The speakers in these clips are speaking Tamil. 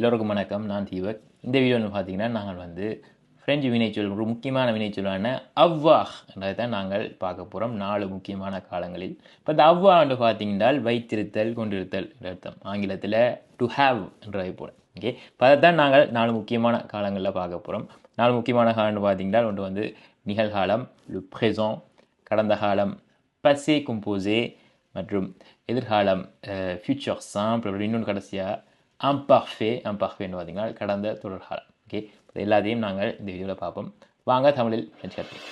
எல்லோருக்கும் வணக்கம். நான் தீபக். இந்த வீடியோவில் பார்த்தீங்கன்னா நாங்கள் வந்து ஃப்ரெஞ்சு வினைச்சொல் ஒரு முக்கியமான வினைச்சொல்லான அவ்வாஹ் என்றதை தான் நாங்கள் பார்க்க போகிறோம் நாலு முக்கியமான காலங்களில். இப்போ இந்த அவ்வா என்று பார்த்தீங்கன்னால் வைத்திருத்தல் கொண்டிருத்தல் என்ற அர்த்தம். ஆங்கிலத்தில் டு ஹாவ் என்றதை போல. ஓகே இப்போ அதை தான் நாங்கள் நாலு முக்கியமான காலங்களில் பார்க்க போகிறோம் நாலு முக்கியமான காலம்னு பார்த்தீங்கன்னா ஒன்று வந்து நிகழ்காலம் லு ப்ரெசன் கடந்த காலம் பசே கும்போசே மற்றும் எதிர்காலம் ஃபியூச்சர் சாம்பிள் இன்னொன்று கடைசியாக அம்பர்ஃபே அம்பர்ஃபேன்னு பார்த்தீங்கன்னா கடந்த தொடர்காலம் ஓகே எல்லாத்தையும் நாங்கள் இந்த வீடியோவில் பார்ப்போம். வாங்க தமிழில் கற்றுக்கலாம்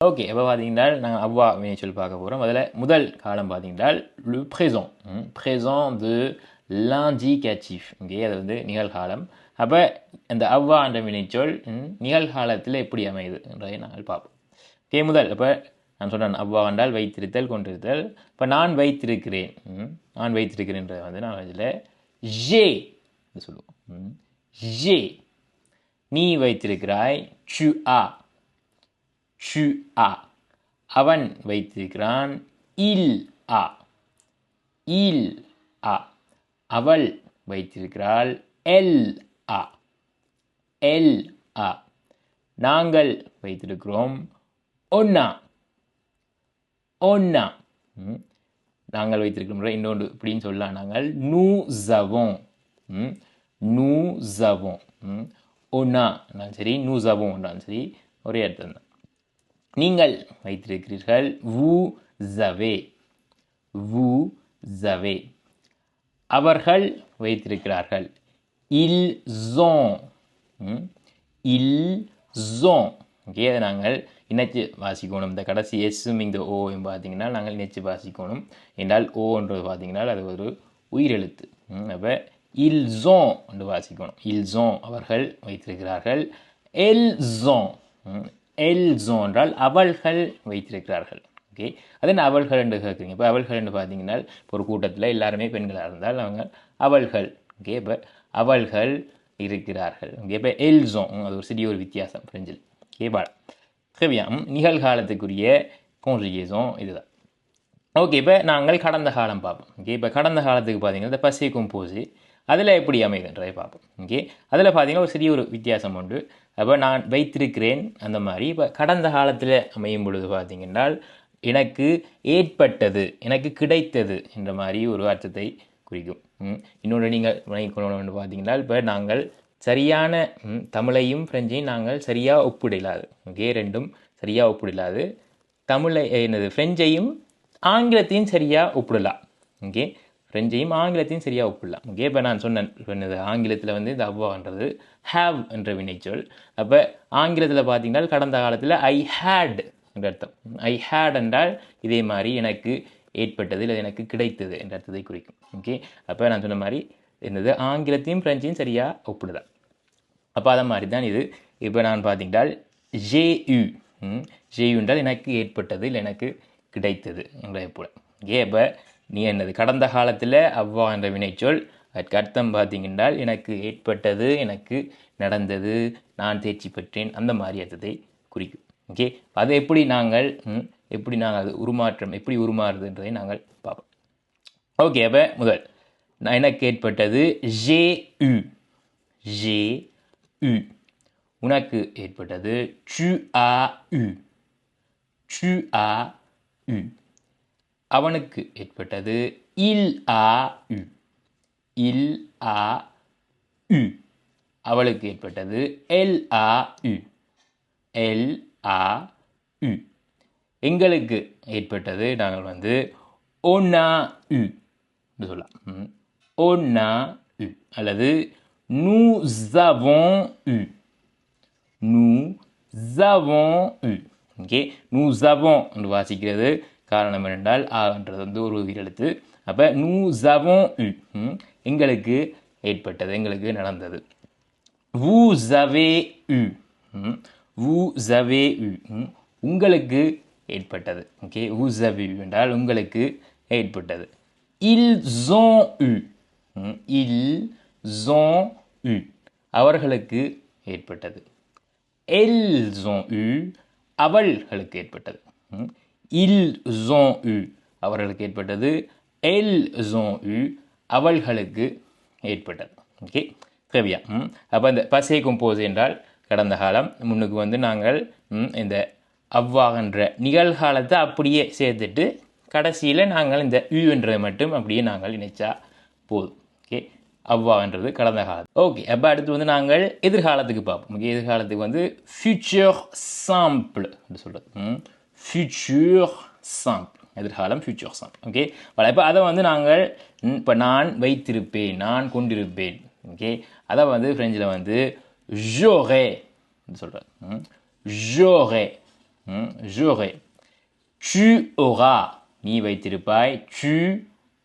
ஓகே எப்போ பார்த்தீங்கன்னா நாங்கள் அவ்வா வினைச்சொல் பார்க்க போகிறோம் அதில் முதல் காலம் பார்த்தீங்கன்னா லு ப்ரெசன் ப்ரெசன் து லாஞ்சிகேச்சிஃப் ஓகே அது வந்து நிகழ்காலம். அப்போ அந்த அவ்வா என்ற வினைச்சொல் நிகழ்காலத்தில் எப்படி அமையுது என்றதை நாங்கள் பார்ப்போம். ஓகே முதல் இப்போ நான் சொன்னேன் அவ்வா என்றால் வைத்திருத்தல் கொண்டிருத்தல் இப்போ நான் வைத்திருக்கிறேன் நான் வைத்திருக்கிறேன்றதை வந்து நான் இதில் ஜே என்று சொல்லுவோம் ஜே. நீ வைத்திருக்கிறாய் சு ஆ. ஷு ஆ. அவன் வைத்திருக்கிறான் இல் ஆ. இல் ஆ. அவள் வைத்திருக்கிறாள் எல் அ. எல். அ. நாங்கள் வைத்திருக்கிறோம். ஒன்னா. ஒன்னா. நாங்கள் வைத்திருக்கிறோம். இன்னொன்று இப்படின்னு சொல்லலாம் நாங்கள். நூ ஜவோம் நூ ஜவோம் ஒன்னா சரி நூ ஜவோம் சரி ஒரே அர்த்தம் தான். நீங்கள் வைத்திருக்கிறீர்கள் வு ஜவே வு ஜவே அவர்கள் வைத்திருக்கிறார்கள். Ils ont ம், ils ont ஓகே அதை நாங்கள் இணைச்சு வாசிக்கணும் இந்த கடைசி எஸ்ஸும் இந்த ஓவும் பார்த்தீங்கன்னா நாங்கள் இணைச்சு வாசிக்கணும் என்றால் ஓன்றது பார்த்தீங்கன்னா அது ஒரு உயிரெழுத்து அப்போ இல்சோன் என்று வாசிக்கணும் இல்சோன் அவர்கள் வைத்திருக்கிறார்கள் எல்சோன் எல்ஸோ என்றால் அவள்கள் வைத்திருக்கிறார்கள் ஓகே அதே அவள்கள் என்று கேட்குறீங்க இப்போ அவள்கள் என்று பார்த்தீங்கன்னா இப்போ ஒரு கூட்டத்தில் எல்லாருமே பெண்களாக இருந்தால் அவங்க அவள்கள் ஓகே இப்போ அவள்கள் இருக்கிறார்கள். ஓகே இப்போ அது ஒரு சிறிய ஒரு வித்தியாசம் பிரெஞ்சில் ஓகே பாடா நிகழ்காலத்துக்குரிய கோன்ஜிகேசம் இதுதான். ஓகே இப்போ நாங்கள் கடந்த காலம் பார்ப்போம். ஓகே இப்போ கடந்த காலத்துக்கு பார்த்தீங்கன்னா இந்த பசி கும்போசி அதில் எப்படி அமைகின்றதை பார்ப்போம். ஓகே அதில் பார்த்தீங்கன்னா ஒரு சிறிய ஒரு வித்தியாசம் உண்டு. அப்போ நான் வைத்திருக்கிறேன் அந்த மாதிரி இப்போ கடந்த காலத்தில் அமையும் பொழுது பார்த்தீங்கன்னா எனக்கு ஏற்பட்டது எனக்கு கிடைத்தது என்ற மாதிரி ஒரு அர்த்தத்தை குறிக்கும். இன்னொன்று நீங்கள் வினைக்கொள்ளணும்னு பார்த்தீங்கன்னா இப்போ நாங்கள் சரியான தமிழையும் ஃப்ரெஞ்சையும் நாங்கள் சரியாக ஒப்பிடலாது. ஓகே? ரெண்டும் சரியாக ஒப்பிடலாது. தமிழை என்னது ஃப்ரெஞ்சையும் ஆங்கிலத்தையும் சரியாக ஒப்பிடலாம். ஓகே? ஃப்ரெஞ்சையும் ஆங்கிலத்தையும் சரியாக ஒப்பிடலாம். ஓகே? இப்போ நான் சொன்னேன் என்னது ஆங்கிலத்தில் வந்து இந்த அவ்வான்றது ஹேவ் என்ற வினைச்சொல். அப்போ ஆங்கிலத்தில் பார்த்தீங்கன்னா கடந்த காலத்தில் ஐ ஹேட் என்ற அர்த்தம். ஐ ஹேட் என்றால் இதே மாதிரி எனக்கு ஏற்பட்டது இல்லை எனக்கு கிடைத்தது என்ற அர்த்தத்தை குறிக்கும். ஓகே அப்போ நான் சொன்ன மாதிரி என்னது? ஆங்கிலத்தையும் ஃப்ரெஞ்சையும் சரியாக ஒப்பிடலாம். அப்போ அதை மாதிரி தான் இது. இப்போ நான் பார்த்தீங்கன்னா ஜேயு ஜேயு என்றால் எனக்கு ஏற்பட்டது இல்லை எனக்கு கிடைத்தது என்ற போல. ஏ அப்போ நீ என்னது? கடந்த காலத்தில் அவ்வா என்ற வினைச்சொல் அதற்கு அர்த்தம் பார்த்தீங்கன்னா எனக்கு ஏற்பட்டது எனக்கு நடந்தது நான் தேர்ச்சி பெற்றேன் அந்த மாதிரி அர்த்தத்தை குறிக்கும். ஓகே அதை எப்படி நாங்கள் ம், எப்படி நாங்கள் அது உருமாற்றம் எப்படி உருமாறுதுன்றதை நாங்கள் பார்ப்போம். ஓகே அப்போ முதல். நான் எனக்கு ஏற்பட்டது ஜே யு ஜே யு உனக்கு ஏற்பட்டது. Tu ஆ யு tu ஆ யு அவனுக்கு ஏற்பட்டது. இல் ஆ யு இல் ஆ யு அவளுக்கு ஏற்பட்டது. எல் ஆ யு எல் ஆ யு எங்களுக்கு ஏற்பட்டது நாங்கள் வந்து ஒன்னா a என்று சொல்லலாம். ஒன்னா on அல்லது நூ ஜவோன் eu நூ ஜவோன் eu ஓகே? நூ ஜவோன் என்று வாசிக்கிறது. காரணம் என்றால் ஆன்றது வந்து ஒரு உயிரெழுத்து. அப்போ நூ ஜவோன் eu ம், எங்களுக்கு ஏற்பட்டது எங்களுக்கு நடந்தது. vous ஜவே eu ம், ஜவே avez உங்களுக்கு ஏற்பட்டது. ஓகே vous என்றால் உங்களுக்கு ஏற்பட்டது. இல் ஜோ உ. இல் ஜோ உ. அவர்களுக்கு ஏற்பட்டது. எல் ஜோ உ அவள்களுக்கு ஏற்பட்டது. ம். ஜோ உ அவர்களுக்கு ஏற்பட்டது. எல் ஜோ உ அவள்களுக்கு ஏற்பட்டது. ஓகே கவியா. ம் அப்போ இந்த பசே கும்போஸ் என்றால் கடந்த காலம் முன்னுக்கு வந்து நாங்கள் இந்த அவ்வாகன்ற நிகழ்காலத்தை அப்படியே சேர்த்துட்டு கடைசியில் நாங்கள் இந்த யூன்றதை மட்டும் அப்படியே நாங்கள் இணைச்சா போதும். ஓகே? அவ்வான்றது கடந்த காலம். ஓகே அப்போ அடுத்து வந்து நாங்கள் எதிர்காலத்துக்கு பார்ப்போம். ஓகே எதிர்காலத்துக்கு வந்து ஃபியூச்சர் சாம்பிள் அப்படின்னு சொல்கிறது ஃபியூச்சர் சாம்பிள் எதிர்காலம் ஃபியூச்சர் சாம்பிள் ஓகே? இப்போ அதை வந்து நாங்கள் இப்போ நான் வைத்திருப்பேன் நான் கொண்டிருப்பேன். ஓகே? அதை வந்து ஃப்ரெஞ்சில் வந்து ஜோரே சொல்கிறார் ஜோகே J'aurai. tu auras நீ வைத்திருப்பாய் tu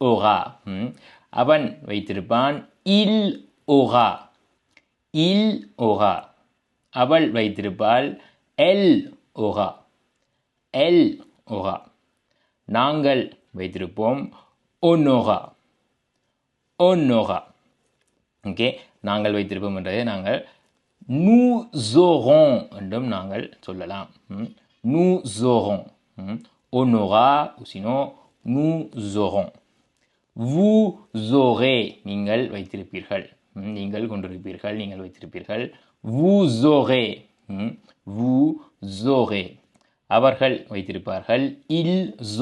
auras ம். அவன் வைத்திருப்பான் il aura il aura அவள் வைத்திருப்பாள் elle aura elle aura நாங்கள் வைத்திருப்போம் on aura on aura okay நாங்கள் வைத்திருப்போம் என்றதை நாங்கள் nous aurons என்றும் நாங்கள் சொல்லலாம். ம். Nous aurons on aura ou sinon nous aurons vous aurez நீங்கள் வைத்திருப்பீர்கள் ம், நீங்கள் கொண்டிருப்பீர்கள் நீங்கள் வைத்திருப்பீர்கள் vous aurez vous aurez அவர்கள் வைத்திருப்பார்கள் ils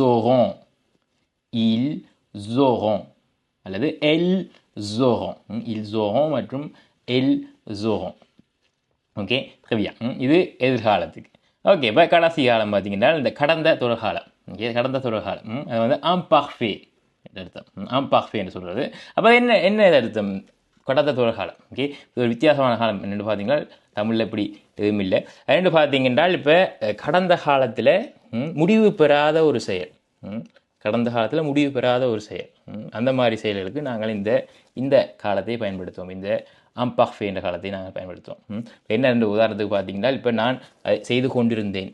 auront ils auront அல்லது elles auront ம், ils auront மற்றும் elles auront ஓகே ட்ரிவியா இது எதிர்காலத்துக்கு ஓகே இப்போ கடைசி காலம் பார்த்தீங்கன்னா இந்த கடந்த தொடர்காலம் ஓகே கடந்த தொடர்காலம் ம், அது வந்து அம்பாஃபே அர்த்தம் அம்பாஃபே என்று சொல்கிறது அப்போ என்ன என்ன இது அர்த்தம் கடந்த தொடர்காலம் ஓகே ஒரு வித்தியாசமான காலம் என்னென்னு பார்த்தீங்கன்னா தமிழில் இப்படி எதுவும் இல்லை. ரெண்டு பார்த்தீங்கன்னா இப்போ கடந்த காலத்தில் முடிவு பெறாத ஒரு செயல். ம், கடந்த காலத்தில் முடிவு பெறாத ஒரு செயல். ம், அந்த மாதிரி செயல்களுக்கு நாங்கள் இந்த இந்த காலத்தை பயன்படுத்துவோம். இந்த அம்பாஃபே என்ற காலத்தை நாங்கள் பயன்படுத்துவோம் ம். என்ன ரெண்டு உதாரணத்துக்கு பார்த்தீங்கன்னா இப்போ நான் அதை செய்து கொண்டிருந்தேன்.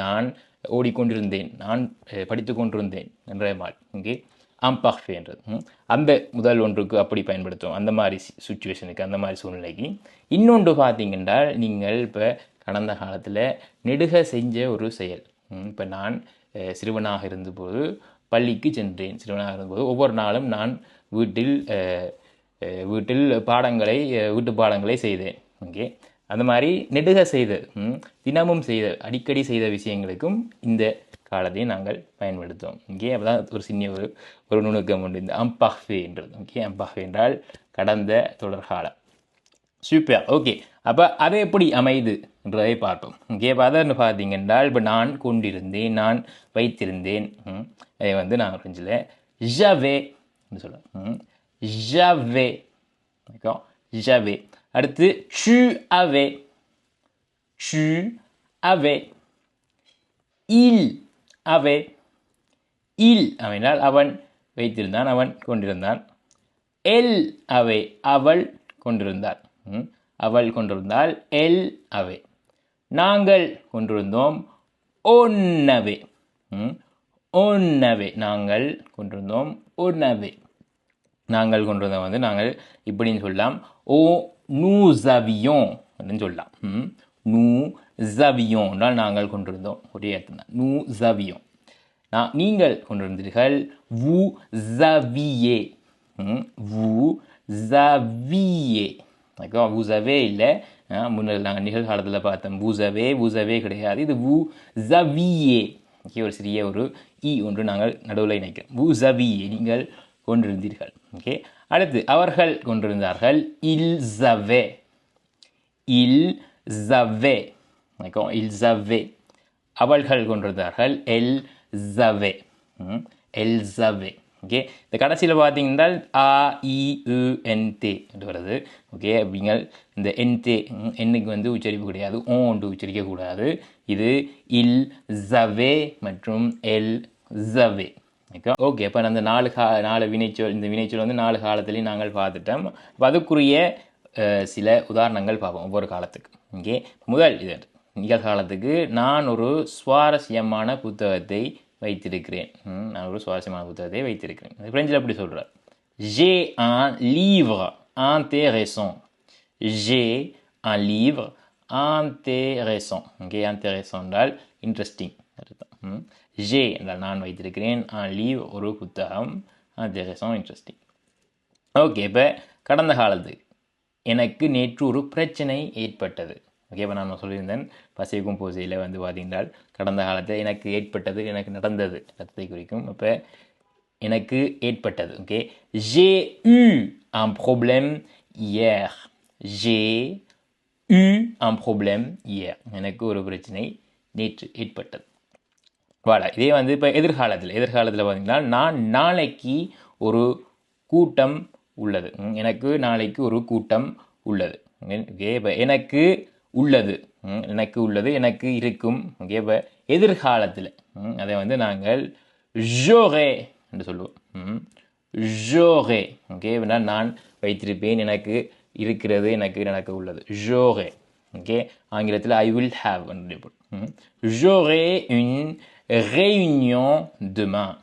நான் ஓடிக்கொண்டிருந்தேன். நான் படித்து கொண்டிருந்தேன் என்ற மாதிரி. இங்கே அம்பாஃபே என்றது. அந்த முதல் ஒன்றுக்கு அப்படி பயன்படுத்துவோம் அந்த மாதிரி சுச்சுவேஷனுக்கு அந்த மாதிரி சூழ்நிலைக்கு. இன்னொன்று பார்த்தீங்கன்னா நீங்கள் இப்போ கடந்த காலத்தில் நெடுக செஞ்ச ஒரு செயல். இப்போ நான் சிறுவனாக இருந்தபோது பள்ளிக்கு சென்றேன். சிறுவனாக இருந்தபோது ஒவ்வொரு நாளும் நான் வீட்டில் வீட்டில் பாடங்களை வீட்டு பாடங்களை செய்தேன். ஓகே. அந்த மாதிரி நெடுக செய்த ம், தினமும் செய்த அடிக்கடி செய்த விஷயங்களுக்கும் இந்த காலத்தை நாங்கள் பயன்படுத்துவோம். இங்கே அப்போதான் ஒரு சின்ன ஒரு ஒரு நுணுக்கம் உண்டு. இந்த அம்பஹ்வேன்றது ஓகே. அம்பஹ்வே என்றால் கடந்த தொடர்காலம் சூப்பர் ஓகே. அப்போ அது எப்படி அமைது என்றதை பார்ப்போம். ஓகே. அப்போ பார்த்தீங்க என்றால் இப்போ நான் கொண்டிருந்தேன் நான் வைத்திருந்தேன். அதை வந்து நான் ஃப்ரெஞ்சில் ஜவே சொல்லுவேன் ஜவே d'accord? J'avais. அடுத்து tu avais. Tu avais. Il avait il அவனால் அவன் வைத்திருந்தான் அவன் கொண்டிருந்தான். எல் அவை அவள் கொண்டிருந்தாள். ம், அவள் கொண்டிருந்தாள் எல் அவை நாங்கள் கொண்டிருந்தோம் ஒன்னவே ஒன்னவே நாங்கள் கொண்டிருந்தோம் ஒன்னவே நாங்கள் கொண்டிருந்தோம் வந்து நாங்கள் இப்படின்னு சொல்லலாம். ஓ நூ avions அப்படின்னு சொல்லலாம். ம், nous என்றால் நாங்கள் கொண்டிருந்தோம். ஒரே அர்த்தம் தான். நூ avions நான் நீங்கள் கொண்டிருந்தீர்கள். வு ஜவியே வு ஜவியே aviez d'accord இல்லை. முன்னர் நாங்கள் நிகழ்காலத்தில் பார்த்தோம். vous avez கிடையாது. இது vous ஜவியே ஓகே ஒரு சிறிய ஒரு இ ஒன்று நாங்கள் நடுவில் இணைக்கிறோம். vous ஜவியே நீங்கள் கொண்டிருந்தீர்கள். ஓகே அடுத்து அவர்கள் கொண்டிருந்தார்கள். இல் ஜவே இல் ஜவே d'accord இல் avaient அவள்கள் கொண்டிருந்தார்கள். எல் ஜவே எல் ஜவே ஓகே இந்த கடைசியில் பார்த்தீங்கன்னா ஆ இ என் தே என்று வருது. ஓகே அப்படிங்க இந்த என் தே எண்ணுக்கு வந்து உச்சரிப்பு கிடையாது. ஓ ஒன்று உச்சரிக்கக்கூடாது இது இல் ஜவே மற்றும் எல் ஜவே ஓகே. அப்போ அந்த நாலு கா நாலு வினைச்சொல் இந்த வினைச்சொல் வந்து நாலு காலத்துலேயும் நாங்கள் பார்த்துட்டோம். இப்போ அதுக்குரிய சில உதாரணங்கள் பார்ப்போம் ஒவ்வொரு காலத்துக்கு. இங்கே முதல் இது நிகழ்காலத்துக்கு நான் ஒரு சுவாரஸ்யமான புத்தகத்தை வைத்திருக்கிறேன். ம், நான் ஒரு சுவாரஸ்யமான புத்தகத்தை வைத்திருக்கிறேன். ஃப்ரெஞ்சில் அப்படி சொல்கிறார் J'ai un ஜே intéressant. லீவ் un livre intéressant. Okay intéressant என்றால் இன்ட்ரெஸ்டிங் அர்த்தம். ஜே என்றால் நான் வைத்திருக்கிறேன். Un லீவ் ஒரு புத்தகம். Intéressant இன்ட்ரெஸ்டிங் ஓகே இப்போ கடந்த காலத்து. எனக்கு நேற்று ஒரு பிரச்சனை ஏற்பட்டது. ஓகே இப்போ நான் சொல்லியிருந்தேன். பசிக்கும் பூசையில் வந்து பார்த்தீங்கன்றால் கடந்த காலத்தில் எனக்கு ஏற்பட்டது எனக்கு நடந்தது. ரத்தத்தை குறிக்கும். இப்போ எனக்கு ஏற்பட்டது. ஓகே ஜே u un problème hier. J'ai eu un problème hier. எனக்கு ஒரு பிரச்சனை நேற்று ஏற்பட்டது. வாடா. இதே வந்து இப்போ எதிர்காலத்தில் எதிர்காலத்தில் பார்த்தீங்கன்னா நான் நாளைக்கு ஒரு கூட்டம் உள்ளது. எனக்கு நாளைக்கு ஒரு கூட்டம் உள்ளது. ஓகே இப்போ எனக்கு உள்ளது. எனக்கு உள்ளது எனக்கு இருக்கும். ஓகே இப்போ எதிர்காலத்தில் அதை வந்து நாங்கள் ஜோகே என்று சொல்லுவோம். ஜோகே ஓகே அப்படின்னா நான் வைத்திருப்பேன் எனக்கு இருக்கிறது எனக்கு எனக்கு உள்ளது. ஜோகே ஓகே ஆங்கிலத்தில் ஐ வில் ஹாவ் ஜோகே இன் réunion demain.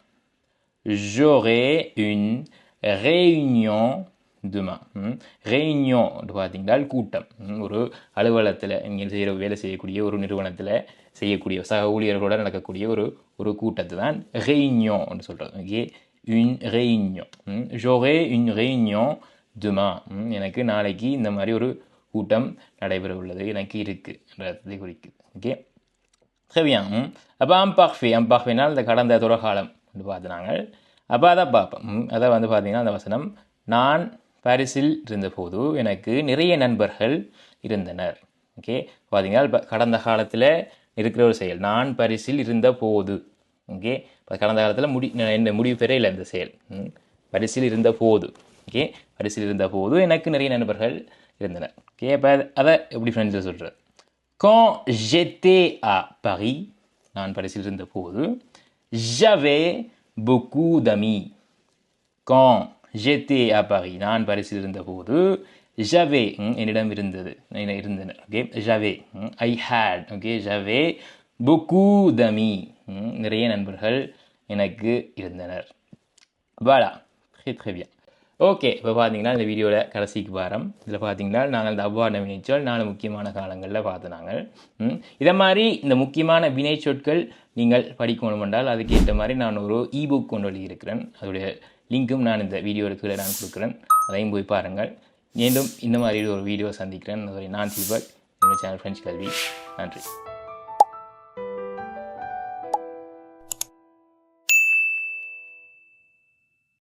J'aurai une réunion demain. ம், réunion என்று பார்த்தீங்கன்னா கூட்டம் ஒரு அலுவலகத்தில் நீங்கள் செய்கிற வேலை செய்யக்கூடிய ஒரு நிறுவனத்தில் செய்யக்கூடிய சக ஊழியர்களோட நடக்கக்கூடிய ஒரு ஒரு கூட்டத்தை தான் réunion என்று சொல்கிறது ஓகே இன் réunion. Hmm? ஜோரே இன் une துமா ம், hmm? எனக்கு நாளைக்கு இந்த மாதிரி ஒரு கூட்டம் நடைபெற உள்ளது எனக்கு இருக்குது என்ற குறிக்குது. Okay Très bien. ம். அப்போ அம்பாக்ஃபி அம்பாக்ஃபினால் இந்த கடந்த துறகாலம் என்று பார்த்து நாங்கள் அப்போ அதை பார்ப்போம் அதை வந்து பார்த்தீங்கன்னா அந்த வசனம் நான் பாரிஸில் இருந்தபோது எனக்கு நிறைய நண்பர்கள் இருந்தனர். ஓகே பார்த்தீங்கன்னா கடந்த காலத்தில் இருக்கிற ஒரு செயல். நான் பரிசில் இருந்த போது ஓகே இப்போ கடந்த காலத்தில் முடி இந்த முடிவு பெற இல்லை இந்த செயல். பரிசில் இருந்த போது ஓகே பரிசில் இருந்த போது எனக்கு நிறைய நண்பர்கள் இருந்தனர். ஓகே அப்போ அதை எப்படி ஃப்ரெண்ட்ஸில் சொல்கிறது Quand j'étais à Paris, நான் பரிசில் இருந்தபோது j'avais beaucoup d'amis. Quand j'étais à Paris, நான் பரிசில் இருந்தபோது j'avais ம், என்னிடம் இருந்தது என்ன- இருந்தனர் okay j'avais I had okay j'avais beaucoup d'amis ம், நிறைய நண்பர்கள் எனக்கு இருந்தனர் voilà très très bien okay இப்போ பார்த்தீங்கன்னா இந்த வீடியோவில் கடைசிக்கு வாரம். இதில் பார்த்தீங்கன்னா நாங்கள் இந்த அவ்வாறு வினைச்சொல் நாலு முக்கியமான காலங்களில் பார்த்து நாங்கள். இதை மாதிரி இந்த முக்கியமான வினைச்சொற்கள் நீங்கள் படிக்கணும் என்றால் அதுக்கேற்ற மாதிரி நான் ஒரு இபுக் கொண்டு வெளியிருக்கிறேன் அதோடைய லிங்க்கும் நான் இந்த வீடியோவில் கீழே நான் கொடுக்குறேன். அதையும் போய் பாருங்கள். மீண்டும் இந்த மாதிரி ஒரு வீடியோ சந்திக்கிறேன். அதுவரை நான் தீபக் என்னோடய சேனல் ஃப்ரெண்ட்ஸ் கல்வி நன்றி.